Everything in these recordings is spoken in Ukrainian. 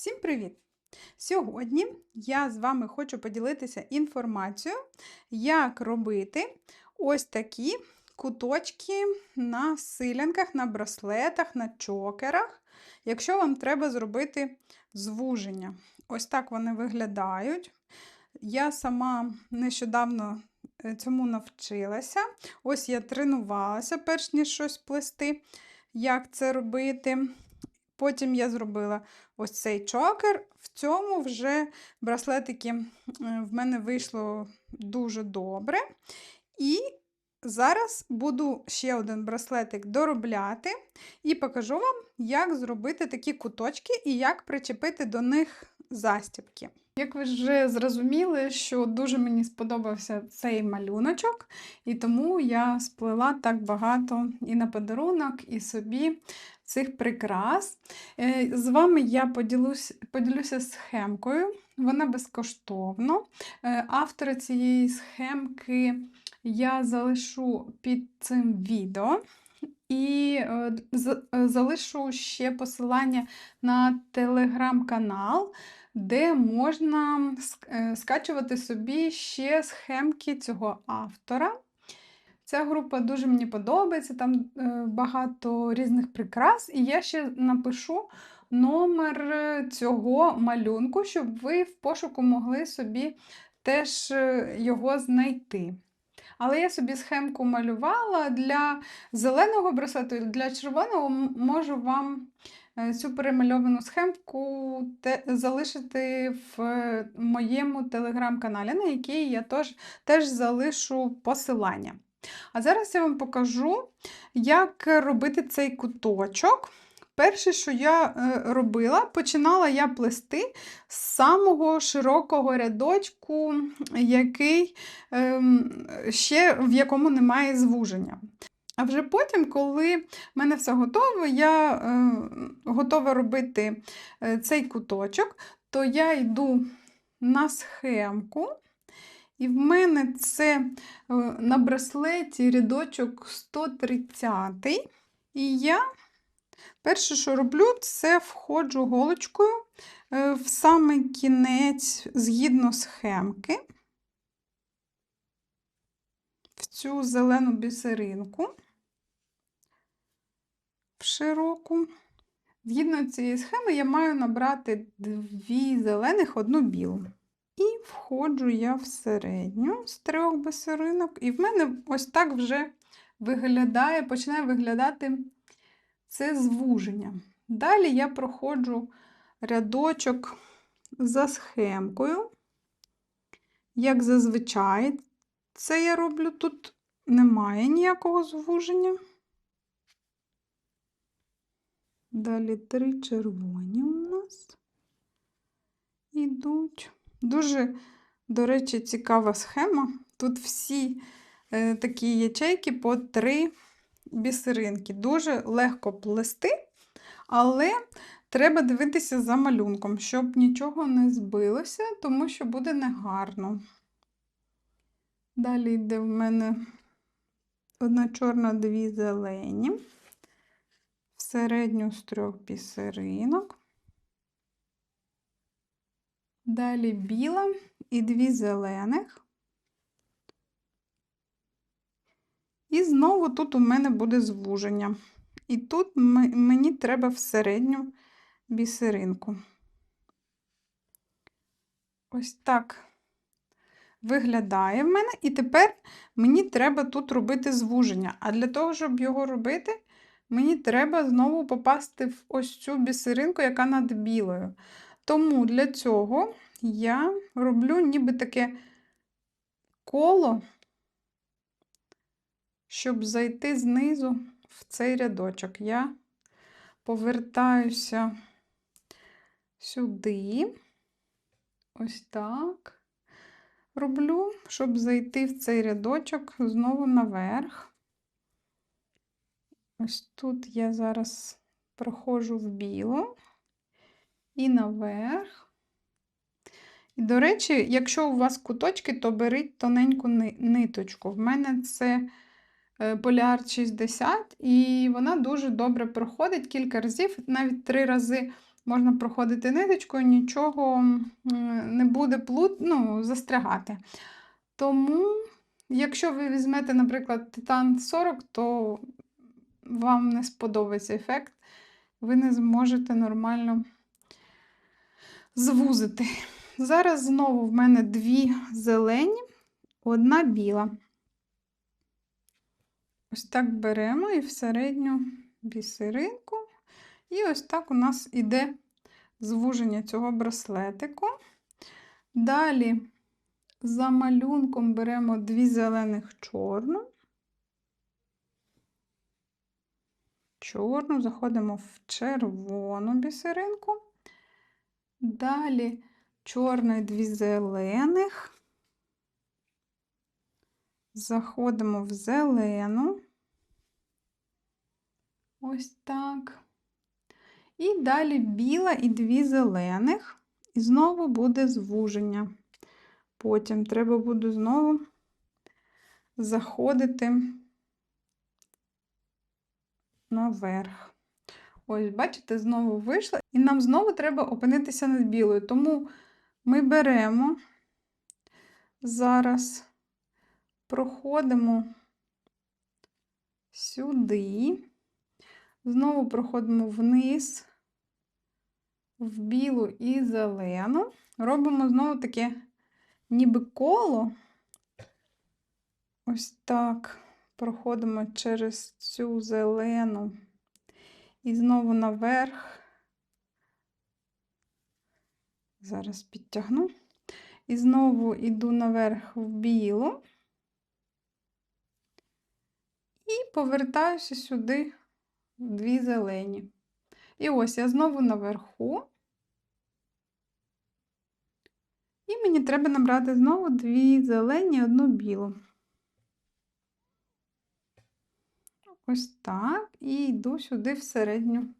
Всім привіт! Сьогодні я з вами хочу поділитися інформацією, як робити ось такі куточки на силянках, на браслетах, на чокерах, якщо вам треба зробити звуження. Ось так вони виглядають. Я сама нещодавно е, цьому навчилася. Ось я тренувалася, перш ніж щось плести, як це робити. Потім я зробила ось цей чокер. В цьому вже браслетики в мене вийшло дуже добре. І зараз буду ще один браслетик доробляти і покажу вам, як зробити такі куточки і як причепити до них застібки. Як ви вже зрозуміли, що дуже мені сподобався цей малюночок, і тому я сплела так багато і на подарунок, і собі цих прикрас. Е, З вами я поділюсь, поділюся схемкою, вона безкоштовна. Е, Автора цієї схемки я залишу під цим відео. І е, залишу ще посилання на телеграм-канал, де можна скачувати собі ще схемки цього автора. Ця група дуже мені подобається, там е, багато різних прикрас, і я ще напишу номер е, цього малюнку, щоб ви в пошуку могли собі теж е, його знайти. Але я собі схемку малювала для зеленого браслету, і для червоного можу вам цю перемальовану схемку залишити в моєму телеграм-каналі, на який я теж, теж залишу посилання. А зараз я вам покажу, як робити цей куточок. Перше, що я е, робила, починала я плести з самого широкого рядочку, який ем, ще в якому немає звуження. А вже потім, коли в мене все готово, я е, готова робити е, цей куточок, то я йду на схемку. І в мене це е, на браслеті рядочок 130. І я перше, що роблю, це входжу голочкою е, в самий кінець згідно схемки, в цю зелену бісеринку, в широку. Згідно цієї схеми, я маю набрати дві зелених, одну білу. Входжу я в середню з трьох бисеринок, і в мене ось так вже виглядає, починає виглядати це звуження. Далі я проходжу рядочок за схемкою, як зазвичай це я роблю, тут немає ніякого звуження. Далі три червоні у нас ідуть. Дуже, до речі, цікава схема. Тут всі е, такі ячейки по три бісеринки. Дуже легко плести, але треба дивитися за малюнком, щоб нічого не збилося, тому що буде негарно. Далі йде в мене одна чорна, дві зелені, в з трьох бісеринок. Далі біла і дві зелених. І знову тут у мене буде звуження. І тут мені треба в середню бісеринку. Ось так виглядає в мене. І тепер мені треба тут робити звуження. А для того, щоб його робити, мені треба знову попасти в ось цю бісеринку, яка над білою. Тому для цього я роблю ніби таке коло, щоб зайти знизу в цей рядочок. Я повертаюся сюди, ось так. Роблю, щоб зайти в цей рядочок знову наверх. Ось тут я зараз проходжу в білу і наверх. І, до речі, якщо у вас куточки, то беріть тоненьку ниточку. В мене це е, Поляр 60, і вона дуже добре проходить кілька разів, навіть три рази можна проходити ниточкою, нічого не буде плут, ну, застрягати. Тому, якщо ви візьмете, наприклад, титан 40, то вам не сподобається ефект, ви не зможете нормально звузити. Зараз знову в мене дві зелені, одна біла. Ось так беремо і в середню бісеринку. І ось так у нас іде звуження цього браслетику. Далі за малюнком беремо дві зелених чорну. Чорну, заходимо в червону бісеринку. Далі чорної дві зелених. Заходимо в зелену. Ось так. І далі біла і дві зелених. І знову буде звуження. Потім треба буде знову заходити наверх. Ось, бачите, знову вийшла, і нам знову треба опинитися над білою. Тому ми беремо зараз проходимо сюди, знову проходимо вниз, в білу і зелену. Робимо знову таке ніби коло. Ось так проходимо через цю зелену і знову наверх. Зараз підтягну. І знову йду наверх в білу. І повертаюся сюди в дві зелені. І ось я знову наверху. І мені треба набрати знову дві зелені, одну білу. Ось так. І йду сюди в середню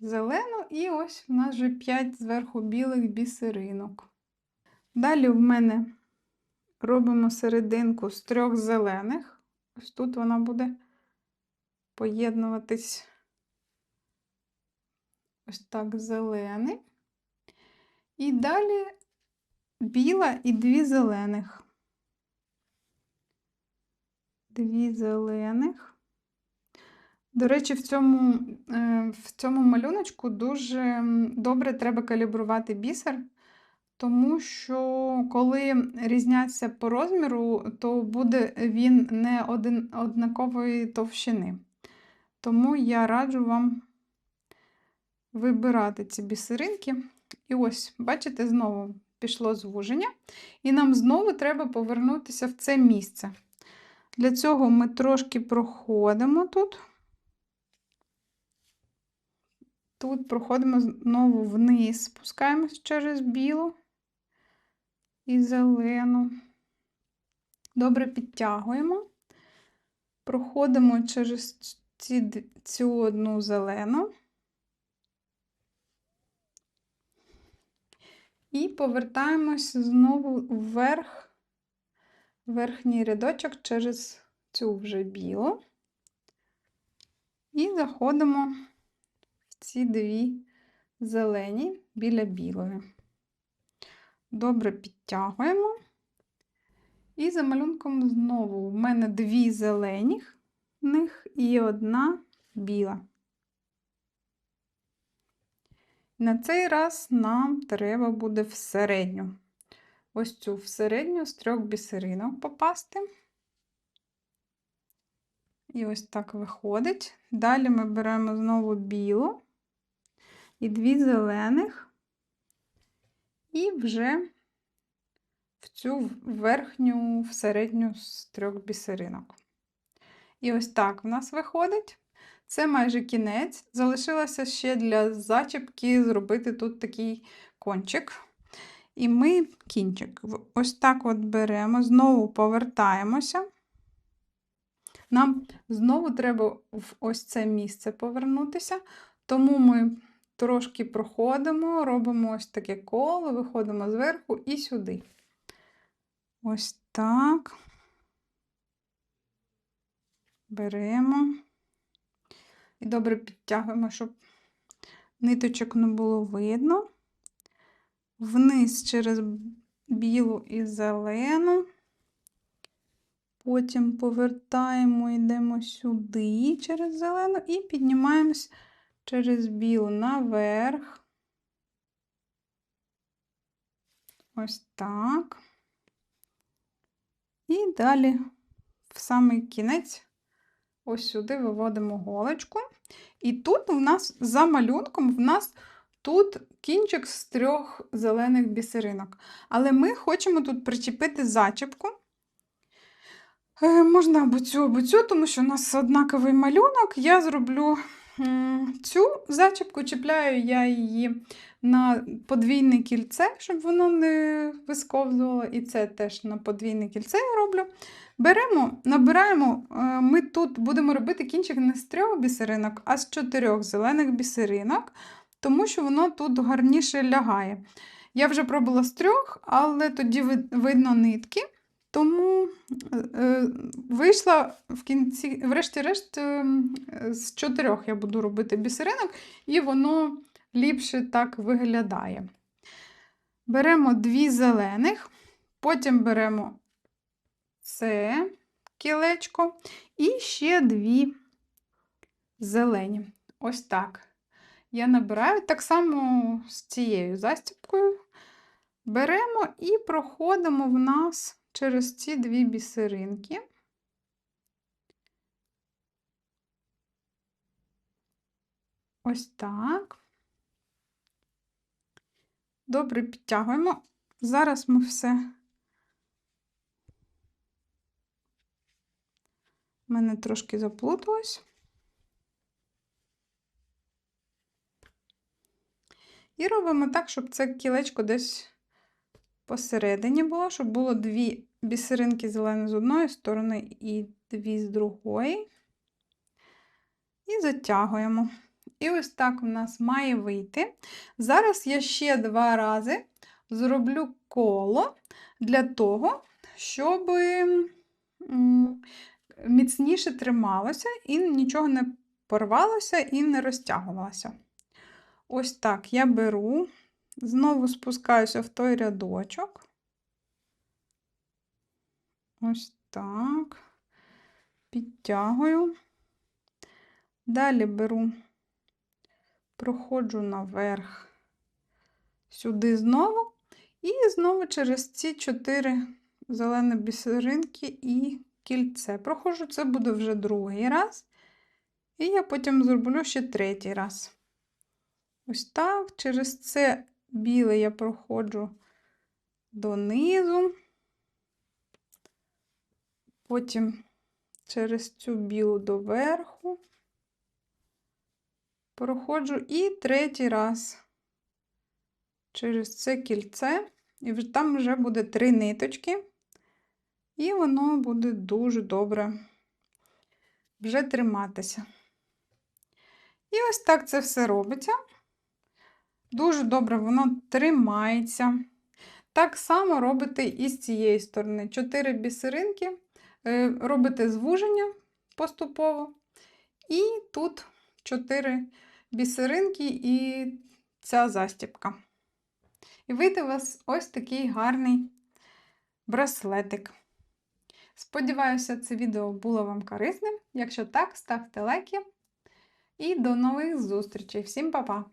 зелену, і ось у нас вже 5 зверху білих бісеринок. Далі в мене робимо серединку з трьох зелених. Ось тут вона буде поєднуватись ось так зелений. І далі біла і дві зелених. Дві зелених. До речі, в цьому, е, в цьому малюночку дуже добре треба калібрувати бісер, тому що коли різняться по розміру, то буде він не один, однакової товщини. Тому я раджу вам вибирати ці бісеринки. І ось, бачите, знову пішло звуження, і нам знову треба повернутися в це місце. Для цього ми трошки проходимо тут. Тут проходимо знову вниз, спускаємось через білу і зелену. Добре підтягуємо, проходимо через ці, цю одну зелену. І повертаємось знову вверх, верхній рядочок через цю вже білу, і заходимо ці дві зелені біля білої. Добре підтягуємо. І за малюнком знову в мене дві зелені них і одна біла. На цей раз нам треба буде в середню. Ось цю в середню з трьох бісеринок попасти. І ось так виходить. Далі ми беремо знову білу і дві зелених, і вже в цю верхню, в середню з трьох бісеринок. І ось так в нас виходить. Це майже кінець. Залишилося ще для зачіпки зробити тут такий кончик. І ми кінчик. Ось так от беремо, знову повертаємося. Нам знову треба в ось це місце повернутися, тому ми трошки проходимо, робимо ось таке коло, виходимо зверху і сюди. Ось так. Беремо і добре підтягуємо, щоб ниточок не було видно. Вниз через білу і зелену. Потім повертаємо, йдемо сюди через зелену і піднімаємось через білу наверх. Ось так. І далі в самий кінець, ось сюди виводимо голочку. І тут у нас за малюнком в нас тут кінчик з трьох зелених бісеринок. Але ми хочемо тут причепити зачіпку. Е, Можна або цю, або цю, тому що у нас однаковий малюнок. Я зроблю цю зачіпку, чіпляю я її на подвійне кільце, щоб воно не висковзувало. І це теж на подвійне кільце я роблю. Беремо, набираємо, е, ми тут будемо робити кінчик не з трьох бісеринок, а з чотирьох зелених бісеринок, тому що воно тут гарніше лягає. Я вже пробувала з трьох, але тоді видно нитки. Тому е, е, вийшла в кінці, врешті-решт, е, з чотирьох я буду робити бісеринок, і воно ліпше так виглядає. Беремо дві зелених, потім беремо це кілечко і ще дві зелені. Ось так. Я набираю так само з цією застіпкою. Беремо і проходимо в нас через ці дві бісеринки. Ось так. Добре підтягуємо. Зараз ми все. У мене трошки заплуталось. І робимо так, щоб це кілечко десь посередині було, щоб було дві бісеринки зелені з одної сторони і дві з другої. І затягуємо. І ось так у нас має вийти. Зараз я ще два рази зроблю коло для того, щоб міцніше трималося і нічого не порвалося і не розтягувалося. Ось так я беру, знову спускаюся в той рядочок. Ось так. Підтягую. Далі беру, проходжу наверх, сюди знову, і знову через ці чотири зелені бісеринки і кільце. Проходжу, це буде вже другий раз. І я потім зроблю ще третій раз. Ось так, через це біле я проходжу донизу, потім через цю білу доверху, проходжу і третій раз через це кільце, і там вже буде три ниточки, і воно буде дуже добре вже триматися. І ось так це все робиться. Дуже добре воно тримається. Так само робите і з цієї сторони. Чотири бісеринки, е, робите звуження поступово. І тут чотири бісеринки і ця застіпка. І вийде у вас ось такий гарний браслетик. Сподіваюся, це відео було вам корисним. Якщо так, ставте лайки. І до нових зустрічей. Всім па-па!